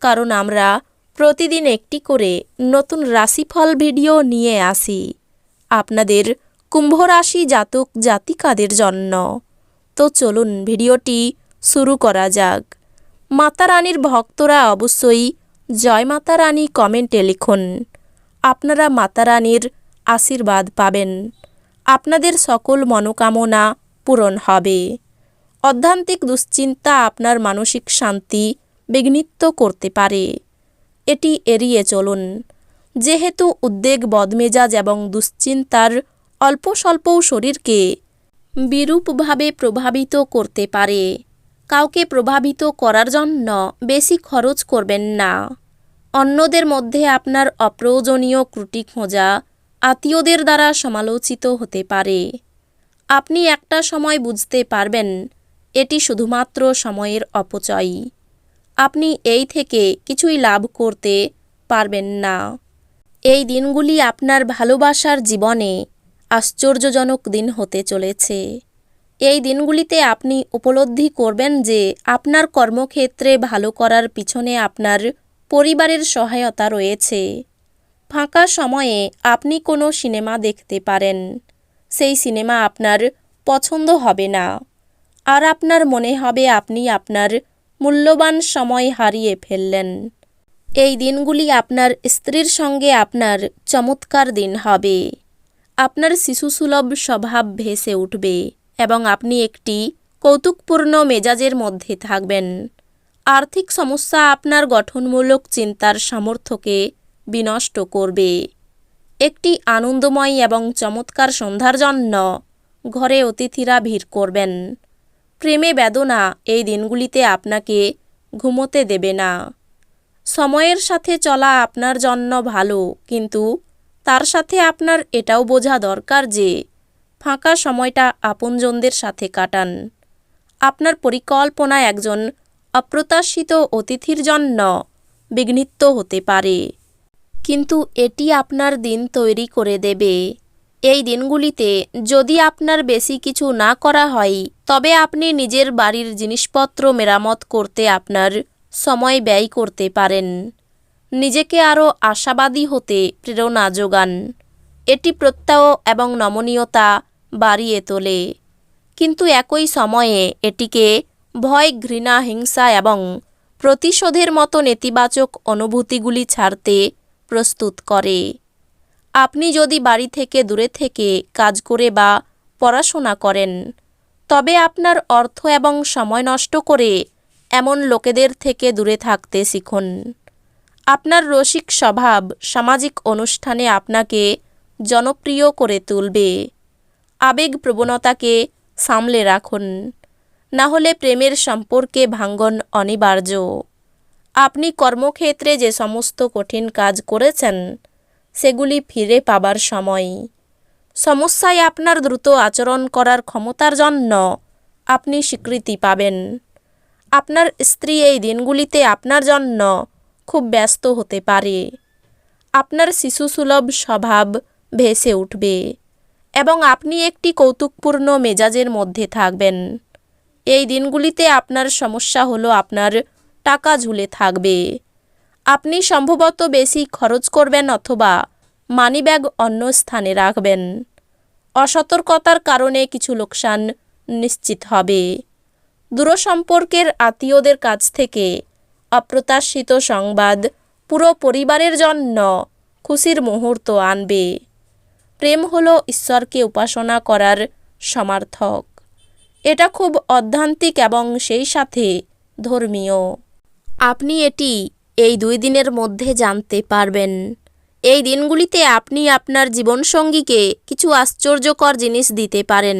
কারণ আমরা প্রতিদিন একটি করে নতুন রাশিফল ভিডিও নিয়ে আসি। আপনাদের কুম্ভ রাশি জাতক জাতিকাদের জন্য। তো চলুন ভিডিওটি শুরু করা যাক। মাতা রানীর ভক্তরা অবশ্যই জয় মাতা রানী কমেন্টে লিখুন। আপনারা মাতা রানীর আশীর্বাদ পাবেন। আপনাদের সকল মনোকামনা পূরণ হবে। অধ্যান্তিক দুশ্চিন্তা আপনার মানসিক শান্তি বিঘ্নিত করতে পারে। এটি এড়িয়ে চলুন। যেহেতু উদ্বেগ, বদমেজাজ এবং দুশ্চিন্তার অল্প স্বল্পও শরীরকে বিরূপভাবে প্রভাবিত করতে পারে। কাউকে প্রভাবিত করার জন্য বেশি খরচ করবেন না। অন্যদের মধ্যে আপনার অপ্রয়োজনীয় ত্রুটি খোঁজা আত্মীয়দের দ্বারা সমালোচিত হতে পারে। আপনি একটা সময় বুঝতে পারবেন, এটি শুধুমাত্র সময়ের অপচয়। আপনি এই থেকে কিছুই লাভ করতে পারবেন না। এই দিনগুলি আপনার ভালোবাসার জীবনে আশ্চর্যজনক দিন হতে চলেছে। এই দিনগুলিতে আপনি উপলব্ধি করবেন যে আপনার কর্মক্ষেত্রে ভালো করার পিছনে আপনার পরিবারের সহায়তা রয়েছে। ফাঁকা সময়ে আপনি কোনো সিনেমা দেখতে পারেন। সেই সিনেমা আপনার পছন্দ হবে না। আর আপনার মনে হবে আপনি আপনার মূল্যবান সময় হারিয়ে ফেললেন। এই দিনগুলি আপনার স্ত্রীর সঙ্গে আপনার চমৎকার দিন হবে। আপনার শিশুসুলভ স্বভাব ভেসে উঠবে এবং আপনি একটি কৌতুকপূর্ণ মেজাজের মধ্যে থাকবেন। আর্থিক সমস্যা আপনার গঠনমূলক চিন্তার সামর্থ্যকে বিনষ্ট করবে। একটি আনন্দময় এবং চমৎকার সন্ধ্যার জন্য ঘরে অতিথিরা ভিড় করবেন। প্রেমে বেদনা এই দিনগুলিতে আপনাকে ঘুমোতে দেবে না। সময়ের সাথে চলা আপনার জন্য ভালো, কিন্তু তার সাথে আপনার এটাও বোঝা দরকার যে ফাঁকা সময়টা আপনজনদের সাথে কাটান। আপনার পরিকল্পনা একজন অপ্রত্যাশিত অতিথির জন্য বিঘ্নিত হতে পারে, কিন্তু এটি আপনার দিন তৈরি করে দেবে। এই দিনগুলিতে যদি আপনার বেশি কিছু না করা হয়, তবে আপনি নিজের বাড়ির জিনিসপত্র মেরামত করতে আপনার সময় ব্যয় করতে পারেন। নিজেকে আরও আশাবাদী হতে প্রেরণা যোগান। এটি প্রত্যয় এবং নমনীয়তা বাড়িয়ে তোলে। কিন্তু একই সময়ে এটিকে ভয়, ঘৃণা, হিংসা এবং প্রতিশোধের মতো নেতিবাচক অনুভূতিগুলি ছাড়তে প্রস্তুত করে। আপনি যদি বাড়ি থেকে দূরে থেকে কাজ করে বা পড়াশোনা করেন, তবে আপনার অর্থ এবং সময় নষ্ট করে এমন লোকেদের থেকে দূরে থাকতে শিখুন। আপনার রসিক স্বভাব সামাজিক অনুষ্ঠানে আপনাকে জনপ্রিয় করে তুলবে। আবেগ প্রবণতাকে সামলে রাখুন। না হলে প্রেমের সম্পর্কে ভাঙ্গন অনিবার্য। আপনি কর্মক্ষেত্রে যে সমস্ত কঠিন কাজ করেছেন সেগুলি ফিরে পাবার সময়। সমস্যায় আপনার দ্রুত আচরণ করার ক্ষমতার জন্য আপনি স্বীকৃতি পাবেন। আপনার স্ত্রী এই দিনগুলিতে আপনার জন্য খুব ব্যস্ত হতে পারে। আপনার শিশুসুলভ স্বভাব ভেসে উঠবে এবং আপনি একটি কৌতুকপূর্ণ মেজাজের মধ্যে থাকবেন। এই দিনগুলিতে আপনার সমস্যা হলো আপনার টাকা ঝুলে থাকবে। আপনি সম্ভবত বেশি খরচ করবেন অথবা মানিব্যাগ অন্য স্থানে রাখবেন। অসতর্কতার কারণে কিছু লোকসান নিশ্চিত হবে। দূরসম্পর্কের আত্মীয়দের কাছ থেকে অপ্রত্যাশিত সংবাদ পুরো পরিবারের জন্য খুশির মুহূর্ত আনবে। প্রেম হলো ঈশ্বরকে উপাসনা করার সমার্থক। এটা খুব অধ্যান্তিক এবং সেই সাথে ধর্মীয়। আপনি এটি এই দুই দিনের মধ্যে জানতে পারবেন। এই দিনগুলিতে আপনি আপনার জীবনসঙ্গীকে কিছু আশ্চর্যকর জিনিস দিতে পারেন।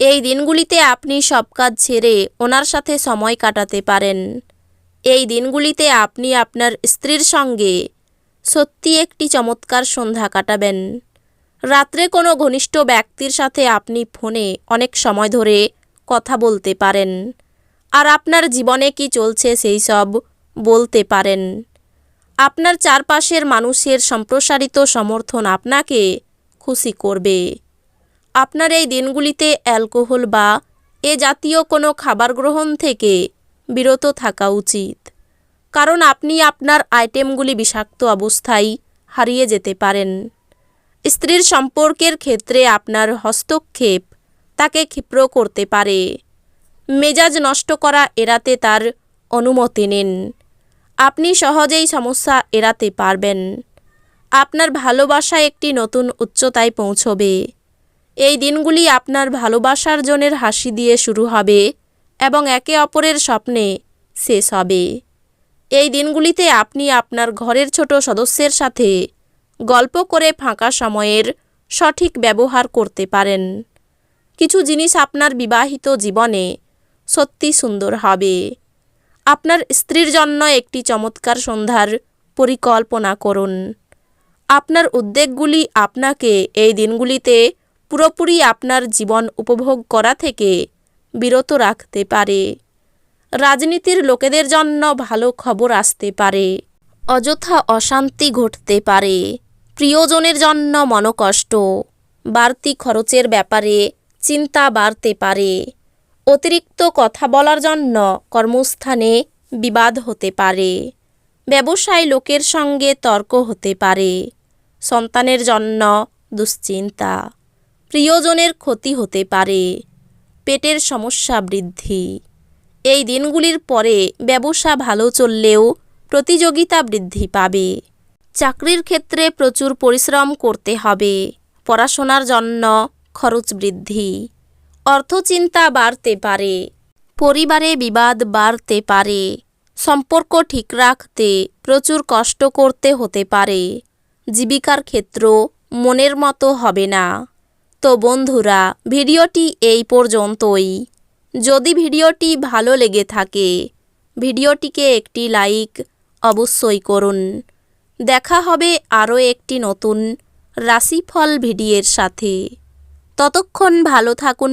এই দিনগুলিতে আপনি সব কাজ ছেড়ে ওনার সাথে সময় কাটাতে পারেন। এই দিনগুলিতে আপনি আপনার স্ত্রীর সঙ্গে সত্যি একটি চমৎকার সন্ধ্যা কাটাবেন। রাত্রে কোনো ঘনিষ্ঠ ব্যক্তির সাথে আপনি ফোনে অনেক সময় ধরে কথা বলতে পারেন। আর আপনার জীবনে কি চলছে সেই সব বলতে পারেন। আপনার চারপাশের মানুষের সম্প্রসারিত সমর্থন আপনাকে খুশি করবে। আপনার এই দিনগুলিতে অ্যালকোহল বা এ জাতীয় কোনো খাবার গ্রহণ থেকে বিরত থাকা উচিত। কারণ আপনি আপনার আইটেমগুলি বিষাক্ত অবস্থায় হারিয়ে যেতে পারেন। স্ত্রীর সম্পর্কের ক্ষেত্রে আপনার হস্তক্ষেপ তাকে ক্ষিপ্র করতে পারে। মেজাজ নষ্ট করা এড়াতে তার অনুমতি নিন। আপনি সহজেই সমস্যা এড়াতে পারবেন। আপনার ভালোবাসা একটি নতুন উচ্চতায় পৌঁছবে। এই দিনগুলি আপনার ভালোবাসার জনের হাসি দিয়ে শুরু হবে এবং একে অপরের স্বপ্নে শেষ হবে। এই দিনগুলিতে আপনি আপনার ঘরের ছোট সদস্যের সাথে গল্প করে ফাঁকা সময়ের সঠিক ব্যবহার করতে পারেন। কিছু জিনিস আপনার বিবাহিত জীবনে সত্যি সুন্দর হবে। আপনার স্ত্রীর জন্য একটি চমৎকার সন্ধ্যার পরিকল্পনা করুন। আপনার উদ্বেগগুলি আপনাকে এই দিনগুলিতে পুরোপুরি আপনার জীবন উপভোগ করা থেকে বিরত রাখতে পারে। রাজনীতির লোকেদের জন্য ভালো খবর আসতে পারে। অযথা অশান্তি ঘটতে পারে। প্রিয়জনের জন্য মনকষ্ট। বাড়তি খরচের ব্যাপারে চিন্তা বাড়তে পারে। অতিরিক্ত কথা বলার জন্য কর্মস্থানে বিবাদ হতে পারে। ব্যবসায় লোকের সঙ্গে তর্ক হতে পারে। সন্তানের জন্য দুশ্চিন্তা। প্রিয়জনের ক্ষতি হতে পারে। পেটের সমস্যা বৃদ্ধি। এই দিনগুলির পরে ব্যবসা ভালো চললেও প্রতিযোগিতা বৃদ্ধি পাবে। চাকরির ক্ষেত্রে প্রচুর পরিশ্রম করতে হবে। পড়াশোনার জন্য খরচ বৃদ্ধি। অর্থচিন্তা বাড়তে পারে, পরিবারে বিবাদ বাড়তে পারে, সম্পর্ক ঠিক রাখতে প্রচুর কষ্ট করতে হতে পারে, জীবিকার ক্ষেত্র মনের মতো হবে না। তো বন্ধুরা, ভিডিওটি এই পর্যন্তই। যদি ভিডিওটি ভালো লেগে থাকে, ভিডিওটিকে একটি লাইক অবশ্যই করুন। দেখা হবে আরও একটি নতুন রাশিফল ভিডিওর সাথে। ততক্ষণ ভালো থাকুন